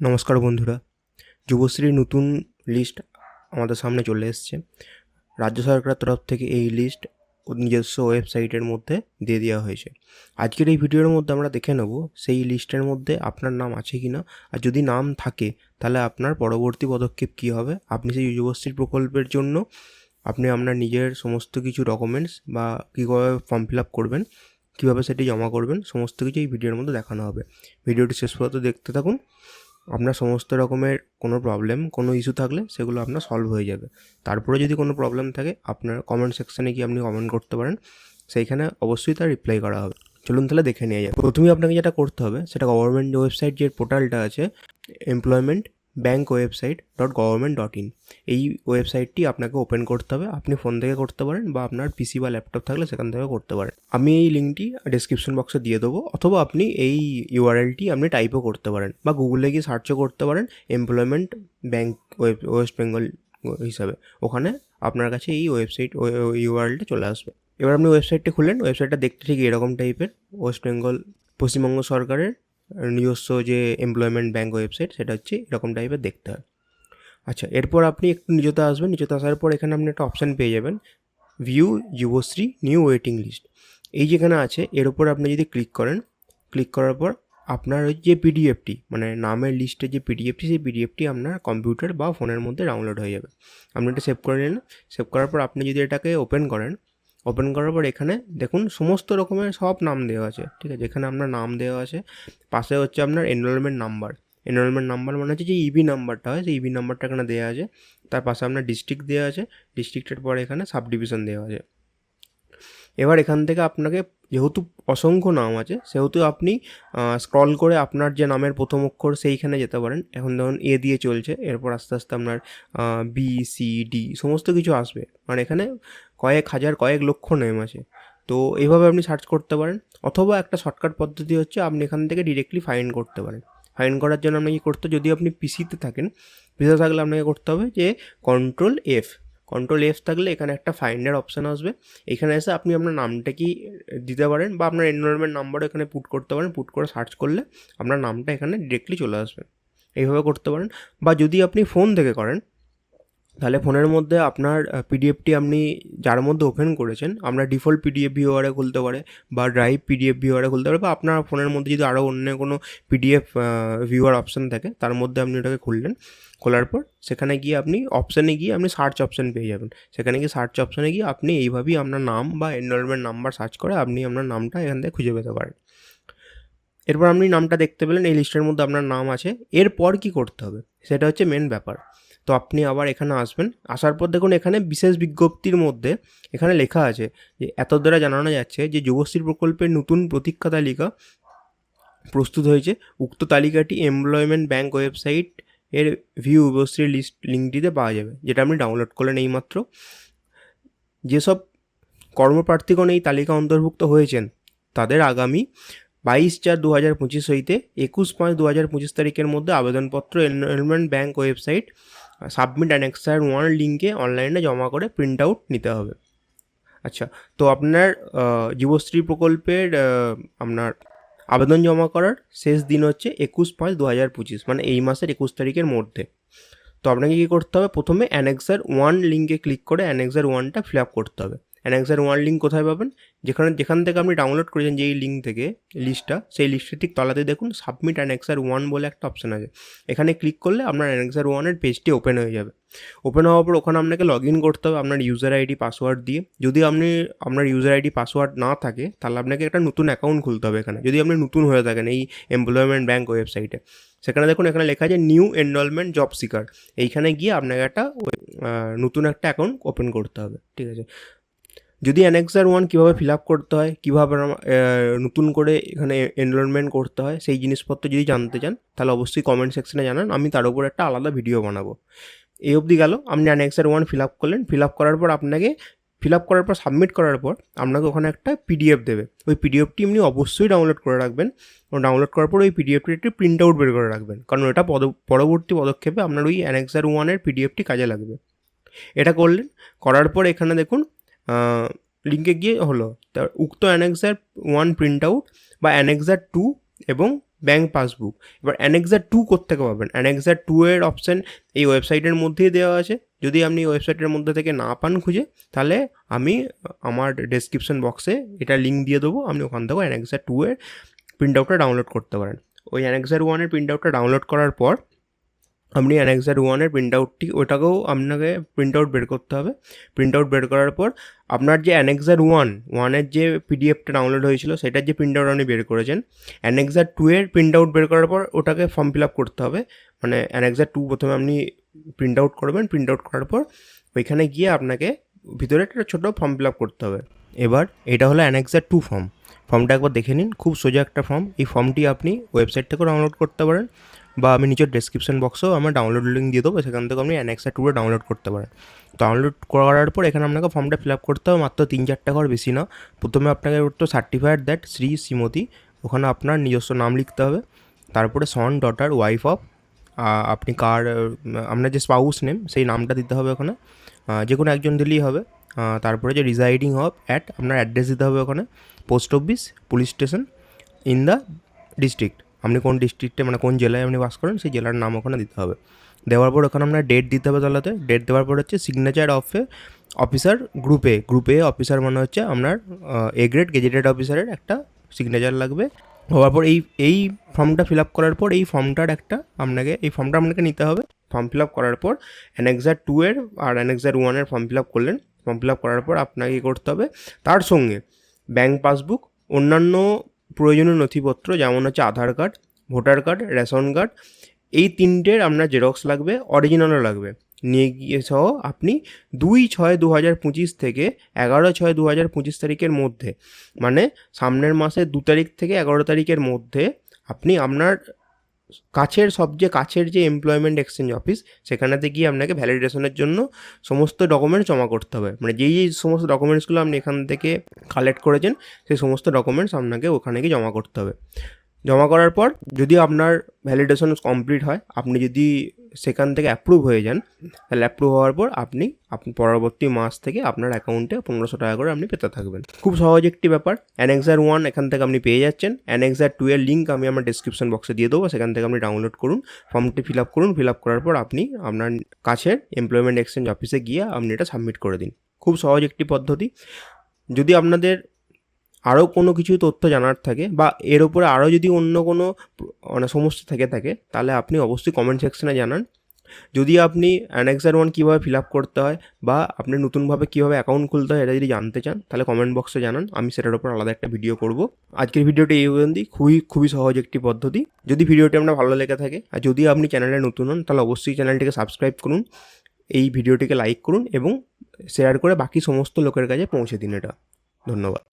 নমস্কার বন্ধুরা। যুবশ্রীর নতুন লিস্ট আমাদের সামনে চলে এসছে। রাজ্য সরকারের তরফ থেকে এই লিস্ট নিজস্ব ওয়েবসাইটের মধ্যে দিয়ে দেওয়া হয়েছে। আজকের এই ভিডিওর মধ্যে আমরা দেখে নেব সেই লিস্টের মধ্যে আপনার নাম আছে কি না আর যদি নাম থাকে, তাহলে আপনার পরবর্তী পদক্ষেপ কী হবে? আপনি সেই যুবশ্রী প্রকল্পের জন্য আপনি আপনার নিজের সমস্ত কিছু ডকুমেন্টস বা কীভাবে ফর্ম ফিল আপ করবেন, কীভাবে সেটি জমা করবেন, সমস্ত কিছু এই ভিডিওর মধ্যে দেখানো হবে। ভিডিওটি শেষ পর্যন্ত দেখতে থাকুন। আপনার সমস্ত রকমের কোনো প্রবলেম কোনো ইস্যু থাকলে সেগুলো আপনার সলভ হয়ে যাবে। তারপরে যদি কোনো প্রবলেম থাকে, আপনার কমেন্ট সেকশানে গিয়ে আপনি কমেন্ট করতে পারেন। সেইখানে অবশ্যই তার রিপ্লাই করা হবে। চলুন তাহলে দেখে নিয়ে যাবে প্রথমেই আপনাকে যেটা করতে হবে, সেটা গভর্নমেন্ট ওয়েবসাইট যে পোর্টালটা আছে employment bank website dot government dot in এই ওয়েবসাইটটি আপনাকে ওপেন করতে হবে। আপনি ফোন থেকে করতে পারেন বা আপনার পিসি বা ল্যাপটপ থাকলে সেখান থেকে করতে পারেন। আমি এই লিঙ্কটি ডিসক্রিপশন বক্সে দিয়ে দেবো। অথবা আপনি এই ইউআরএলটি আপনি টাইপও করতে পারেন বা গুগলে গিয়ে সার্চও করতে পারেন এমপ্লয়মেন্ট ব্যাঙ্ক ওয়েস্ট বেঙ্গল হিসাবে। ওখানে আপনার কাছে এই ওয়েবসাইট ইউআরএলটা চলে আসবে। এবার আপনি ওয়েবসাইটটি খুললেন। ওয়েবসাইটটা দেখতে ঠিক এরকম টাইপের ওয়েস্ট বেঙ্গল পশ্চিমবঙ্গ সরকারের নিজস্ব যে এমপ্লয়মেন্ট ব্যাঙ্ক ওয়েবসাইট সেটা হচ্ছে এরকম টাইপের দেখতে হয়। আচ্ছা এরপর আপনি একটু নিজেতে আসবেন। নিজেতে আসার পর এখানে আপনি একটা অপশান পেয়ে যাবেন view Yuvashree new waiting list এই যেখানে আছে, এর উপর আপনি যদি ক্লিক করেন ক্লিক করার পর আপনার ওই যে পিডিএফটি মানে নামের লিস্টে যে পিডিএফটি সেই পিডিএফটি আপনার কম্পিউটার বা ফোনের মধ্যে ডাউনলোড হয়ে যাবে। আপনি এটা সেভ করে নিলেন। সেভ করার পর আপনি যদি এটাকে ওপেন করেন ওপেন করার পর এখানে দেখুন সমস্ত রকমের সব নাম দেওয়া আছে, ঠিক আছে? এখানে আপনার নাম দেওয়া আছে, পাশে হচ্ছে আপনার এনরোলমেন্ট নাম্বার এনরোলমেন্ট নাম্বার মানে হচ্ছে যে ইবি নাম্বারটা হয় সেই ইবি নাম্বারটা এখানে দেওয়া আছে, তার পাশে আপনার ডিস্ট্রিক্ট দেওয়া আছে ডিস্ট্রিক্টের পরে এখানে সাব ডিভিশন দেওয়া আছে। এবার এখান থেকে আপনাকে যেহেতু অসংখ্য নাম আছে, সেহেতু আপনি স্ক্রল করে আপনার যে নামের প্রথম অক্ষর সেইখানে যেতে পারেন। এখন ধরুন এ দিয়ে চলছে, এরপর আস্তে আস্তে আপনার বি সি ডি সমস্ত কিছু আসবে। মানে এখানে কয়েক হাজার, কয়েক লক্ষ নেম আছে তো এইভাবে আপনি সার্চ করতে পারেন। অথবা একটা শর্টকাট পদ্ধতি হচ্ছে আপনি এখান থেকে ডিরেক্টলি ফাইন করতে পারেন। ফাইন করার জন্য আপনাকে করতে যদি আপনি পিসিতে থাকেন পিসিতে থাকলে আপনাকে করতে হবে যে কন্ট্রোল এফ কন্ট্রোল এফ থাকলে এখানে একটা ফাইন্ডের অপশান আসবে। এখানে এসে আপনি আপনার নামটা কি দিতে পারেন বা আপনার এনরোলমেন্ট নাম্বারও এখানে পুট করতে পারেন। পুট করে সার্চ করলে আপনার নামটা এখানে ডিরেক্টলি চলে আসবে। এইভাবে করতে পারেন। বা যদি আপনি ফোন থেকে করেন তাহলে ফোনের মধ্যে আপনার পিডিএফটি আপনি যার মধ্যে ওপেন করেছেন, আপনার ডিফল্ট পিডিএফ ভিওয়ারে খুলতে পারে বা ড্রাইভ পিডিএফ ভিওয়ারে খুলতে পারে বা আপনার ফোনের মধ্যে যদি আরও অন্য কোনো পিডিএফ ভিউয়ার অপশান থাকে, তার মধ্যে আপনি ওটাকে খুললেন, খোলার পর সেখানে গিয়ে আপনি অপশানে গিয়ে আপনি সার্চ অপশান পেয়ে যাবেন। সেখানে গিয়ে সার্চ অপশানে গিয়ে আপনি এইভাবেই আপনার নাম বা এনরোলমেন্ট নাম্বার সার্চ করে আপনি আপনার নামটা এখান থেকে খুঁজে পেতে পারেন। এরপর আপনি নামটা দেখতে পেলেন, এই লিস্টের মধ্যে আপনার নাম আছে। এরপর কি করতে হবে? সেটা হচ্ছে মেন ব্যাপার। তো আপনি আবার এখানে আসবেন। আসার পর দেখুন এখানে বিশেষ বিজ্ঞপ্তির মধ্যে এখানে লেখা আছে যে, এত দ্বারা জানানো যাচ্ছে যে, যুবশ্রী প্রকল্পের নতুন প্রতীক্ষা তালিকা প্রস্তুত হয়েছে। উক্ত তালিকাটি এমপ্লয়মেন্ট ব্যাঙ্ক ওয়েবসাইট এর ভিউ যুবশ্রী লিস্ট লিঙ্কটিতে পাওয়া যাবে, যেটা আপনি ডাউনলোড করলেন এইমাত্র। যেসব কর্মপ্রার্থীগণ এই তালিকা অন্তর্ভুক্ত হয়েছেন, তাদের আগামী বাইশ চার দু হাজার পঁচিশ হইতে একুশ পাঁচ দু হাজার পঁচিশ তারিখের মধ্যে আবেদনপত্র enrolment bank website submit and annexure one লিঙ্কে অনলাইনে জমা করে প্রিন্ট আউট নিতে হবে। আচ্ছা তো আপনার যুবশ্রী প্রকল্পের আপনার আবেদন জমা করার শেষ দিন হচ্ছে একুশ পাঁচ দু হাজার পঁচিশ মানে এই মাসের একুশ তারিখের মধ্যে। তো আপনাকে কী করতে হবে? প্রথমে অ্যানেক্সার ওয়ান লিঙ্কে ক্লিক করে অ্যানেক্সার ওয়ানটা ফিল আপ করতে হবে। অ্যানেক্সার ওয়ান লিঙ্ক কোথায় পাবেন? যেখানে যেখান থেকে আপনি ডাউনলোড করেছেন যেই লিঙ্ক থেকে লিস্টটা সেই লিস্টের ঠিক তলাতে দেখুন সাবমিট অ্যানেক্সার ওয়ান বলে একটা অপশান আছে। এখানে ক্লিক করলে আপনার অ্যানেক্সার ওয়ানের পেজটি ওপেন হয়ে যাবে। ওপেন হওয়ার পর ওখানে আপনাকে লগ ইন করতে হবে আপনার ইউজার আইডি পাসওয়ার্ড দিয়ে। যদি আপনি আপনার ইউজার আইডি পাসওয়ার্ড না থাকে, তাহলে আপনাকে একটা নতুন অ্যাকাউন্ট খুলতে হবে এখানে। যদি আপনি নতুন হয়ে থাকেন এই এমপ্লয়মেন্ট ব্যাঙ্ক ওয়েবসাইটে সেখানে দেখুন, এখানে লেখা আছে নিউ এনরোলমেন্ট জব সিকার এইখানে গিয়ে আপনাকে একটা নতুন একটা অ্যাকাউন্ট ওপেন করতে হবে। ঠিক আছে? যদি অ্যানেক্সার ওয়ান কীভাবে ফিল আপ করতে হয়, কীভাবে নতুন করে এখানে এনরোলমেন্ট করতে হয়, সেই জিনিসপত্র যদি জানতে চান, তাহলে অবশ্যই কমেন্ট সেকশনে জানান, আমি তার উপর একটা আলাদা ভিডিও বানাবো। এই অবধি গেল, আপনি অ্যানেক্সার ওয়ান ফিল আপ করলেন ফিল আপ করার পর আপনাকে ফিল আপ করার পর সাবমিট করার পর, আপনাকে ওখানে একটা পিডিএফ দেবে। ওই পিডিএফটি আপনি অবশ্যই ডাউনলোড করে রাখবেন ডাউনলোড করার পর ওই পিডিএফটি একটি প্রিন্ট আউট বের করে রাখবেন, কারণ এটা পরবর্তী পদক্ষেপে আপনার ওই অ্যানেক্সার ওয়ানের পিডিএফটি কাজে লাগবে। এটা করলেন, করার পর এখানে দেখুন লিঙ্কে গিয়ে হলো। তার উক্ত অ্যানেক্সার ওয়ান প্রিন্ট আউট বা অ্যানেক্সার টু এবং ব্যাঙ্ক পাসবুক এবার অ্যানেক্সার টু কোত্থেকে পাবেন? অ্যানেক্সার টু এর অপশান এই ওয়েবসাইটের মধ্যেই দেওয়া আছে। যদি আপনি ওয়েবসাইটের মধ্যে থেকে না পান খুঁজে, তাহলে আমি আমার ডেসক্রিপশন বক্সে এটা লিঙ্ক দিয়ে দেবো। আপনি ওখান থেকেও অ্যানেক্সার টু এর প্রিন্ট আউটটা ডাউনলোড করতে পারেন। ওই অ্যানেক্সার ওয়ানের প্রিন্ট আউটটা ডাউনলোড করার পর আপনি অ্যানেক্সার ওয়ানের প্রিন্ট আউটটি ওটাকেও আপনাকে প্রিন্ট আউট বের করতে হবে। প্রিন্ট আউট বের করার পর আপনার যে অ্যানেক্সার ওয়ান ওয়ানের যে পিডিএফটা ডাউনলোড হয়েছিল, সেটার যে প্রিন্ট আউট আপনি বের করেছেন অ্যানেক্সার টু এর প্রিন্ট আউট বের করার পর ওটাকে ফর্ম ফিল আপ করতে হবে। মানে অ্যানেক্সার টু প্রথমে আপনি প্রিন্ট আউট করবেন প্রিন্ট আউট করার পর ওইখানে গিয়ে আপনাকে ভিতরে একটা ছোটো ফর্ম ফিল আপ করতে হবে। এবার এটা হলো অ্যানেক্সার টু ফর্ম ফর্মটা একবার দেখে নিন, খুব সোজা একটা ফর্ম এই ফর্মটি আপনি ওয়েবসাইট থেকেও ডাউনলোড করতে পারেন। বা আমি নিচের ডেসক্রিপশন বক্সেও আমার ডাউনলোড লিঙ্ক দিয়ে দেবো, সেখান থেকে আপনি অ্যানেক্সা টুরে ডাউনলোড করতে পারেন। ডাউনলোড করার পর এখানে আপনাকে ফর্মটা ফিল আপ করতে হবে, মাত্র তিন চারটা ঘর বেশি না। প্রথমে আপনাকে করতে সার্টিফাইড দ্যাট শ্রী শ্রীমতী ওখানে আপনার নিজস্ব নাম লিখতে হবে। তারপরে সন ডটার ওয়াইফ অফ আপনি কার আপনার যে স্পাউস নেম সেই নামটা দিতে হবে ওখানে। যে কোনো একজন দিলেই হবে। তারপরে যে রিজাইডিং অফ অ্যাট আপনার অ্যাড্রেস দিতে হবে ওখানে। Post office police station in the district আপনি কোন ডিস্ট্রিক্টে মানে কোন জেলায় আপনি বাস করেন, সেই জেলার নাম ওখানে দিতে হবে। দেওয়ার পর ওখানে আপনার ডেট দিতে হবে তাহলে ডেট দেওয়ার পর হচ্ছে সিগনেচার অফ এ অফিসার গ্রুপে গ্রুপে অফিসার মানে হচ্ছে আপনার এ গ্রেড গেজেটেড অফিসারের একটা সিগনেচার লাগবে। হওয়ার পর এই এই ফর্মটা ফিল আপ করার পর এই ফর্মটার একটা আপনাকে, এই ফর্মটা আপনাকে নিতে হবে। ফর্ম ফিল আপ করার পর অ্যানেক্সার টু এর আর অ্যানেক্সার ওয়ানের ফর্ম ফিল আপ করলেন। ফর্ম ফিল আপ করার পর আপনাকে করতে হবে? তার সঙ্গে ব্যাঙ্ক পাসবুক অন্যান্য প্রয়োজনীয় নথিপত্র যেমন হচ্ছে Aadhaar card, voter card, ration card, এই তিনটের আপনার জেরক্স লাগবে, অরিজিনালও লাগবে। নিয়ে গিয়ে সহ আপনি দুই ছয় দু হাজার পঁচিশ থেকে এগারো ছয় দু হাজার পঁচিশ তারিখের মধ্যে মানে সামনের মাসের দু তারিখ থেকে এগারো তারিখের মধ্যে আপনি আপনার কাছের, সবচেয়ে কাছের যে এমপ্লয়মেন্ট এক্সচেঞ্জ অফিস সেখানেতে গিয়ে আপনাকে ভ্যালিডেশনের জন্য সমস্ত ডকুমেন্টস জমা করতে হবে। মানে যেই যেই সমস্ত ডকুমেন্টসগুলো আপনি এখান থেকে কালেক্ট করেছেন, সেই সমস্ত ডকুমেন্টস আপনাকে ওখানে গিয়ে জমা করতে হবে। জমা করার পর যদি আপনার ভ্যালিডেশন কমপ্লিট হয়, আপনি যদি সেখান থেকে অ্যাপ্রুভ হয়ে যান, তাহলে অ্যাপ্রুভ হওয়ার পর আপনি পরবর্তী মাস থেকে আপনার অ্যাকাউন্টে পনেরোশো টাকা করে আপনি পেতে থাকবেন। খুব সহজ একটি ব্যাপার। অ্যানেক্সার ওয়ান এখান থেকে আপনি পেয়ে যাচ্ছেন। অ্যানেক্সার টু এর লিঙ্ক আমি আমার ডিসক্রিপশন বক্সে দিয়ে দেবো। সেখান থেকে আপনি ডাউনলোড করুন ফর্মটি ফিল আপ করুন। ফিল আপ করার পর আপনি আপনার কাছের এমপ্লয়মেন্ট এক্সচেঞ্জ অফিসে গিয়ে আপনি এটা সাবমিট করে দিন। খুব সহজ একটি পদ্ধতি। যদি আপনাদের আরও কোনো কিছু তথ্য জানার থাকে বা এর উপরে আরও যদি অন্য কোনো মানে সমস্যা থেকে থাকে, তাহলে আপনি অবশ্যই কমেন্ট সেকশনে জানান। যদি আপনি অ্যানেক্সার ওয়ান কীভাবে ফিল আপ করতে হয় বা আপনি নতুনভাবে কীভাবে অ্যাকাউন্ট খুলতে হয়, এটা যদি জানতে চান, তাহলে কমেন্ট বক্সে জানান, আমি সেটার উপর আলাদা একটা ভিডিও করব। আজকের ভিডিওটি এই পর্যন্তই খুবই খুবই সহজ একটি পদ্ধতি। যদি ভিডিওটি আপনার ভালো লেগে থাকে, আর যদি আপনি চ্যানেলে নতুন হন, তাহলে অবশ্যই চ্যানেলটিকে সাবস্ক্রাইব করুন, এই ভিডিওটিকে লাইক করুন এবং শেয়ার করে বাকি সমস্ত লোকের কাছে পৌঁছে দিন এটা। ধন্যবাদ।